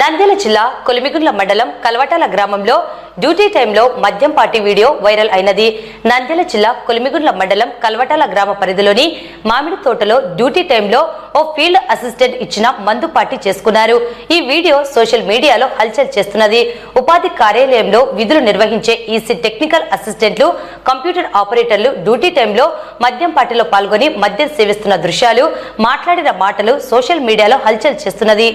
నంద్యాల జిల్లా కొలిమిగుండ్ల మండలం కల్వటాల గ్రామంలో డ్యూటీ టైంలో మద్యం పార్టీ వీడియో వైరల్ అయినది. నంద్యాల జిల్లా కొలిమిగుండ్ల మండలం కల్వటాల గ్రామ పరిధిలోని మామిడి తోటలో డ్యూటీ టైంలో ఓ ఫీల్డ్ అసిస్టెంట్ ఇచ్చిన మందు పార్టీ చేసుకున్నారు. ఈ వీడియో సోషల్ మీడియాలో హల్చల్ చేస్తున్నది. ఉపాధి కార్యాలయంలో విధులు నిర్వహించే ఈసీ టెక్నికల్ అసిస్టెంట్లు కంప్యూటర్ ఆపరేటర్లు డ్యూటీ టైంలో మద్యం పార్టీలో పాల్గొని మద్యం సేవిస్తున్న దృశ్యాలు మాట్లాడిన మాటలు సోషల్ మీడియాలో హల్చల్ చేస్తున్నది.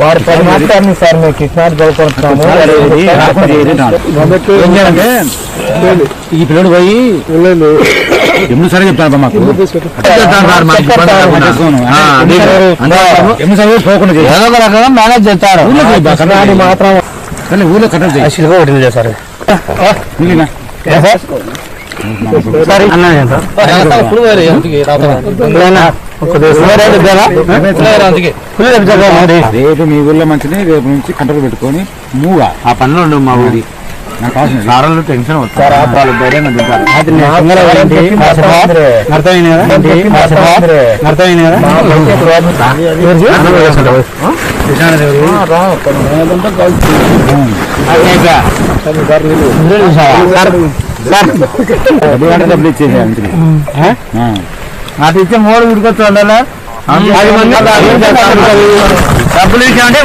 వారు పది మాట్లాడి సార్ మేము కిషనాథ్ గౌపడుతున్నాము ఈ పిల్లడు పోయి ఎన్ని సరే చెప్తాను మాకు ఎన్ని సరే పోకుండా మేనేజ్ చేస్తారు మాత్రం ఊళ్ళో కట్టలు చేయి. రేపు మీ ఊళ్ళో మంచిది రేపు నుంచి కంట్రోల్ పెట్టుకొని మూగా. ఆ పనులు ఉండవు మా ఊరి. సారాలు టెన్షన్. అర్థమైంది? కదా అర్థమైంది? కదా డబ్బులు ఇచ్చేసి అంతే ఇచ్చే మూడు ఉడికొచ్చు ఉండాలా డబ్బులు ఇచ్చామంటే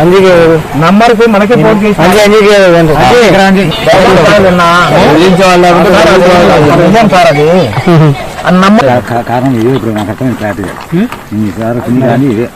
అందుకే నంబర్ మనకి ఫోన్ చేసి కారణం ఇదే ఇప్పుడు నాకు అర్థం క్లారిటీగా కానీ ఇదే